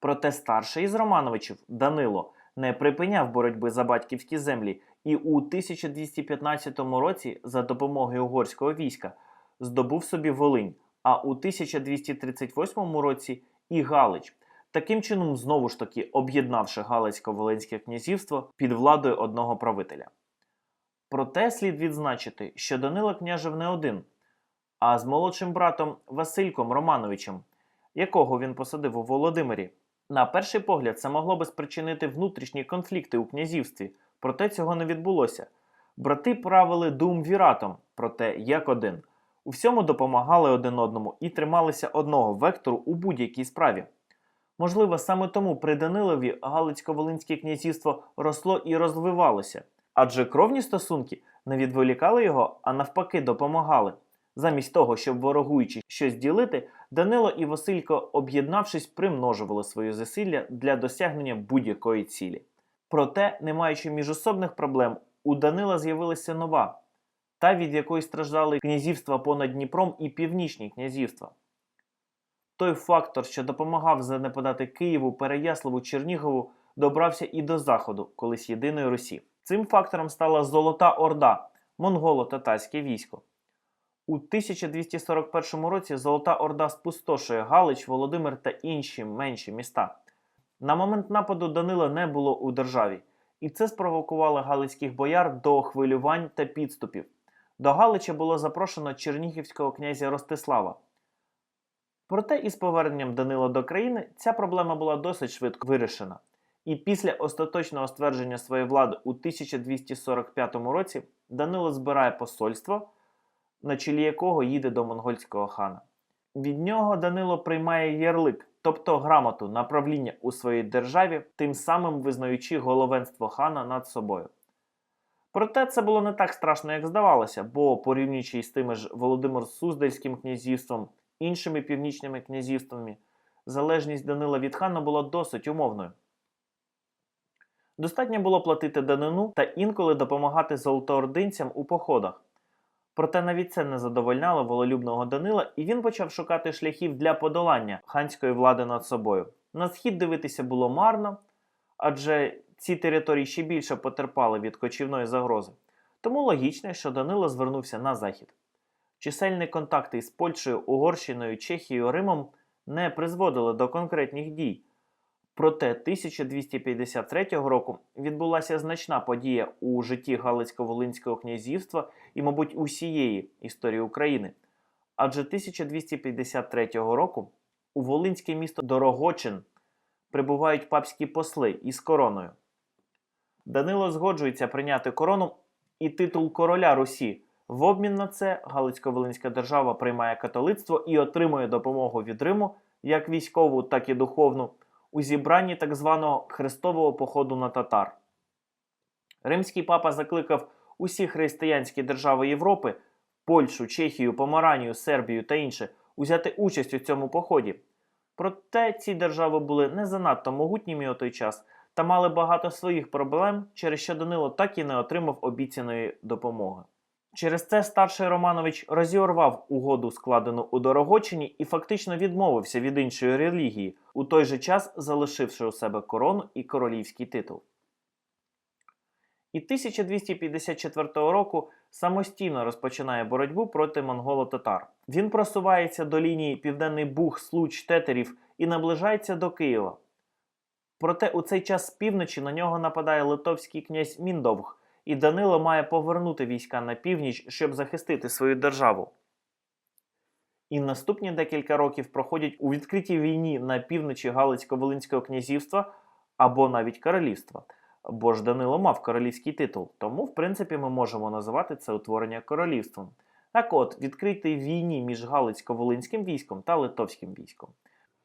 Проте старший із Романовичів Данило не припиняв боротьби за батьківські землі і у 1215 році за допомогою угорського війська здобув собі Волинь, а у 1238 році і Галич. Таким чином, знову ж таки, об'єднавши Галицько-Волинське князівство під владою одного правителя. Проте слід відзначити, що Данило княжив не один, а з молодшим братом Васильком Романовичем, якого він посадив у Володимирі. На перший погляд, це могло би спричинити внутрішні конфлікти у князівстві, проте цього не відбулося. Брати правили думвіратом, проте як один. У всьому допомагали один одному і трималися одного вектору у будь-якій справі. Можливо, саме тому при Данилові Галицько-Волинське князівство росло і розвивалося, адже кровні стосунки не відволікали його, а навпаки допомагали. Замість того, щоб ворогуючи щось ділити, Данило і Василько, об'єднавшись, примножували свої зусилля для досягнення будь-якої цілі. Проте, не маючи міжособних проблем, у Данила з'явилася нова, та від якої страждали князівства понад Дніпром і північні князівства. Той фактор, що допомагав занепадати Києву, Переяславу, Чернігову, добрався і до заходу, колись єдиної Русі. Цим фактором стала Золота Орда, монголо-татарське військо. У 1241 році Золота Орда спустошує Галич, Володимир та інші менші міста. На момент нападу Данила не було у державі, і це спровокувало галицьких бояр до хвилювань та підступів. До Галича було запрошено чернігівського князя Ростислава. Проте із поверненням Данила до країни ця проблема була досить швидко вирішена. І після остаточного ствердження своєї влади у 1245 році Данило збирає посольство, на чолі якого їде до монгольського хана. Від нього Данило приймає ярлик, тобто грамоту на правління у своїй державі, тим самим визнаючи головенство хана над собою. Проте це було не так страшно, як здавалося, бо порівнюючи із тими ж Володимир Суздальським князівством, іншими північними князівствами, залежність Данила від хана була досить умовною. Достатньо було платити данину та інколи допомагати золотоординцям у походах. Проте навіть це не задовольняло вололюбного Данила, і він почав шукати шляхів для подолання ханської влади над собою. На схід дивитися було марно, адже ці території ще більше потерпали від кочівної загрози. Тому логічно, що Данило звернувся на захід. Чисельні контакти із Польщею, Угорщиною, Чехією, Римом не призводили до конкретних дій. Проте 1253 року відбулася значна подія у житті Галицько-Волинського князівства і, мабуть, усієї історії України. Адже 1253 року у Волинське місто Дорогочин прибувають папські посли із короною. Данило згоджується прийняти корону і титул короля Русі. В обмін на це Галицько-Волинська держава приймає католицтво і отримує допомогу від Риму, як військову, так і духовну, у зібранні так званого хрестового походу на татар. Римський папа закликав усі християнські держави Європи Польщу, Чехію, Помаранію, Сербію та інше узяти участь у цьому поході. Проте ці держави були не занадто могутніми у той час та мали багато своїх проблем, через що Данило так і не отримав обіцяної допомоги. Через це старший Романович розірвав угоду, складену у Дорогочині, і фактично відмовився від іншої релігії, у той же час залишивши у себе корону і королівський титул. І 1254 року самостійно розпочинає боротьбу проти монголо-татар. Він просувається до лінії Південний Буг, Случ, Тетерів і наближається до Києва. Проте у цей час з півночі на нього нападає литовський князь Міндовг, і Данило має повернути війська на північ, щоб захистити свою державу. І наступні декілька років проходять у відкритій війні на півночі Галицько-Волинського князівства або навіть королівства. Бо ж Данило мав королівський титул, тому, в принципі, ми можемо називати це утворення королівством. Так от, відкритій війні між Галицько-Волинським військом та Литовським військом.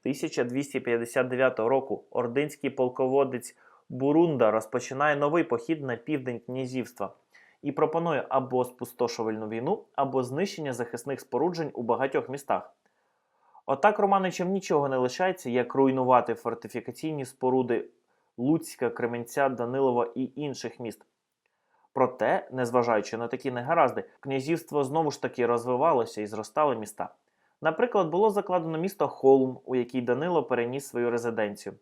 1259 року ординський полководець Бурунда розпочинає новий похід на південь князівства і пропонує або спустошувальну війну, або знищення захисних споруджень у багатьох містах. Отак Романичам нічого не лишається, як руйнувати фортифікаційні споруди Луцька, Кременця, Данилова і інших міст. Проте, незважаючи на такі негаразди, князівство знову ж таки розвивалося і зростали міста. Наприклад, було закладено місто Холм, у який Данило переніс свою резиденцію.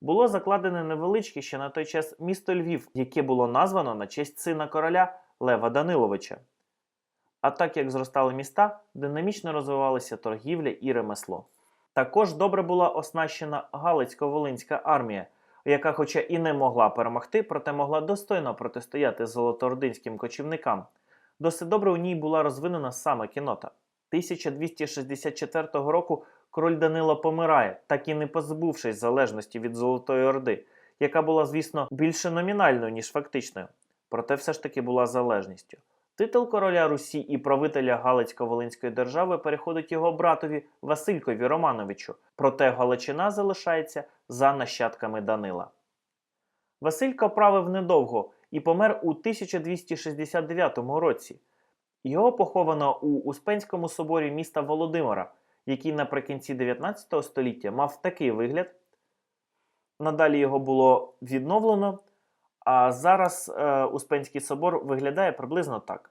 Було закладене невеличке ще на той час місто Львів, яке було названо на честь сина короля Лева Даниловича. А так як зростали міста, динамічно розвивалися торгівля і ремесло. Також добре була оснащена Галицько-Волинська армія, яка, хоча і не могла перемогти, проте могла достойно протистояти золотоординським кочівникам. Досить добре у ній була розвинена саме кінота. 1264 року король Данило помирає, так і не позбувшись залежності від Золотої Орди, яка була, звісно, більше номінальною, ніж фактичною, проте все ж таки була залежністю. Титул короля Русі і правителя Галицько-Волинської держави переходить його братові Василькові Романовичу, проте Галичина залишається за нащадками Данила. Василько правив недовго і помер у 1269 році. Його поховано у Успенському соборі міста Володимира, який наприкінці 19 століття мав такий вигляд. Надалі його було відновлено, а зараз е, Успенський собор виглядає приблизно так.